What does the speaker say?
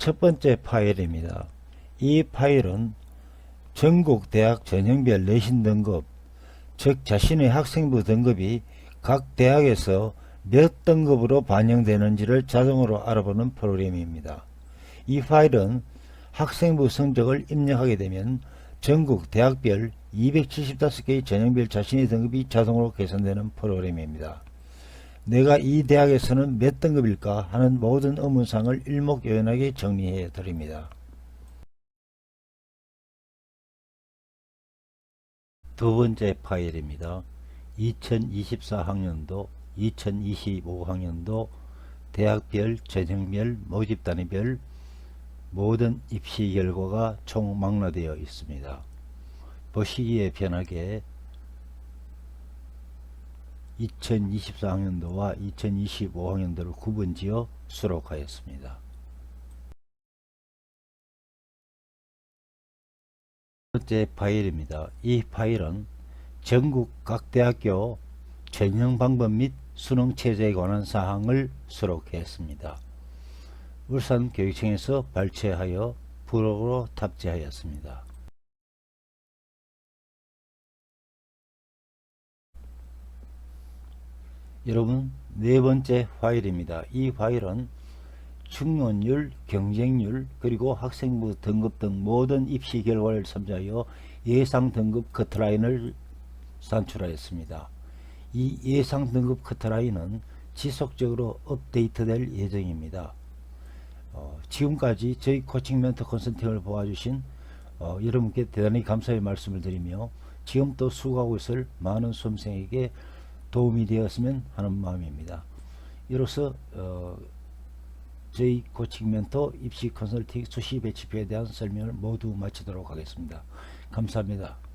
첫 번째 파일입니다. 이 파일은 전국 대학 전형별 내신 등급, 즉 자신의 학생부 등급이 각 대학에서 몇 등급으로 반영되는지를 자동으로 알아보는 프로그램입니다. 이 파일은 학생부 성적을 입력하게 되면 전국 대학별 275개의 전형별 자신의 등급이 자동으로 계산되는 프로그램입니다. 내가 이 대학에서는 몇 등급일까 하는 모든 의문사항을 일목요연하게 정리해 드립니다. 두 번째 파일입니다. 2024학년도, 2025학년도 대학별, 전형별, 모집단위별 모든 입시 결과가 총망라되어 있습니다. 보시기에 편하게 2024학년도와 2025학년도를 구분지어 수록하였습니다. 첫 번째 파일입니다. 이 파일은 전국 각 대학교 전형 방법 및 수능 체제에 관한 사항을 수록했습니다. 울산 교육청에서 발췌하여 부록으로 탑재하였습니다. 여러분 네 번째 파일입니다. 이 파일은 충원율, 경쟁률, 그리고 학생부 등급 등 모든 입시 결과를 참조하여 예상 등급 커트라인을 산출하였습니다. 이 예상 등급 커트라인은 지속적으로 업데이트될 예정입니다. 어, 지금까지 저희 코칭 멘토 컨설팅을 도와주신 어, 여러분께 대단히 감사의 말씀을 드리며 지금 또 수고하고 있을 많은 수험생에게 도움이 되었으면 하는 마음입니다. 이로써 어, 저희 코칭 멘토 입시 컨설팅 수시 배치표에 대한 설명을 모두 마치도록 하겠습니다. 감사합니다.